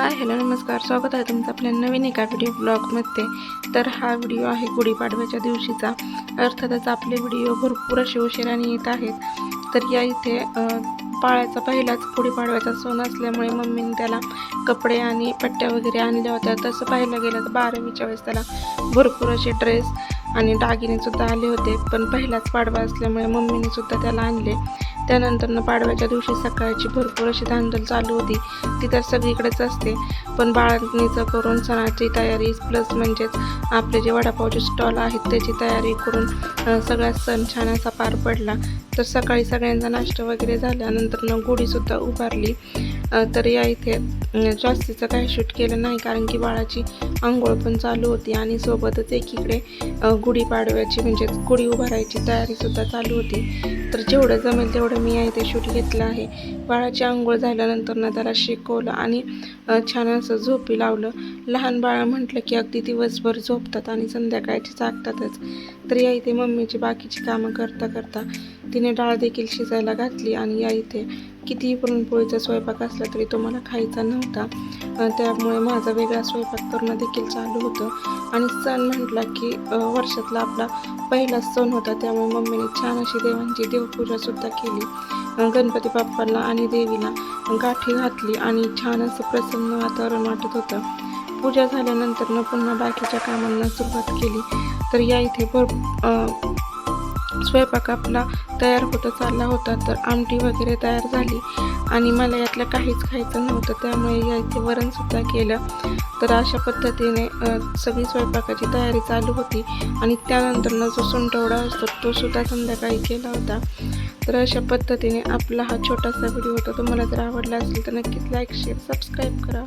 Hi hello नमस्कार. स्वागत आहे तुमचं आपल्या नवीन एका व्हिडिओ ब्लॉगमध्ये तर हा व्हिडिओ आहे गुढीपाडव्याच्या दिवशीचा. अर्थातच आपले व्हिडिओ भरपूर असे उशिराने येत आहेत. तर या इथे पाळ्याचा पहिलाच गुढीपाडव्याचा सण असल्यामुळे मम्मीने त्याला कपडे आणि पट्ट्या वगैरे आणल्या होत्या. तसं पाहायला गेलं तर बारावीच्या वेळेस त्याला भरपूर असे ड्रेस आणि दागिनेसुद्धा आले होते. पण पहिलाच पाडवा असल्यामुळे मम्मीने सुद्धा त्याला आणले. त्यानंतरनं पाडव्याच्या दिवशी सकाळची भरपूर अशी धांदल चालू होती. ती तर सगळीकडेच असते. पण बाळणीचं करून सणाची तयारी प्लस म्हणजेच आपले जे वडापावचे स्टॉल आहेत त्याची तयारी करून सगळा सण छान असा पार पडला. तर सकाळी सगळ्यांचा नाश्ता वगैरे झाल्यानंतरनं गुढीसुद्धा उभारली. तर या इथे जास्तीचं काही शूट केलं नाही कारण की बाळाची आंघोळ पण चालू होती आणि सोबतच एकीकडे गुढीपाडव्याची म्हणजे गुढी उभारायची तयारीसुद्धा चालू होती. तर जेवढं जमेल तेवढं मी या इथे शूट घेतलं आहे. बाळाची आंघोळ झाल्यानंतर ना त्याला शिकवलं आणि छान असं झोपी लावलं. लहान बाळ म्हटलं की अगदी दिवसभर झोपतात आणि संध्याकाळची जागतातच. तर या इथे मम्मीची बाकीची कामं करता करता तिने डाळ देखील शिजायला घातली आणि या इथे कितीही पुरणपोळीचा स्वयंपाक असला तरी तो मला खायचा नव्हता. त्यामुळे माझा वेगळा स्वयंपाक करणं देखील चालू होतं. आणि सण म्हटला की वर्षातला आपला पहिला सण होता. त्यामुळे मम्मीने छान अशी देवांची देवपूजासुद्धा केली. गणपती बाप्पाला आणि देवीला गाठी घातली आणि छान असं प्रसन्न वातावरण वाटत होतं. पूजा झाल्यानंतर पुन्हा बाकीच्या कामांना सुरुवात केली. तर या इथे भर स्वयंपाक आपला तयार होता चालला होता तर आमटी वगैरे तयार झाली. आणि मला यातलं काहीच खायचं नव्हतं त्यामुळे यायचे वरणसुद्धा केलं. तर अशा पद्धतीने सगळी स्वयंपाकाची तयारी चालू होती. आणि त्यानंतरनं जो सुंटवडा असतो तो सुद्धा संध्याकाळी केला होता. तर अशा पद्धतीने आपला हा छोटासा व्हिडिओ होता. तुम्हाला जर आवडला असेल तर नक्कीच लाईक शेअर सबस्क्राईब करा.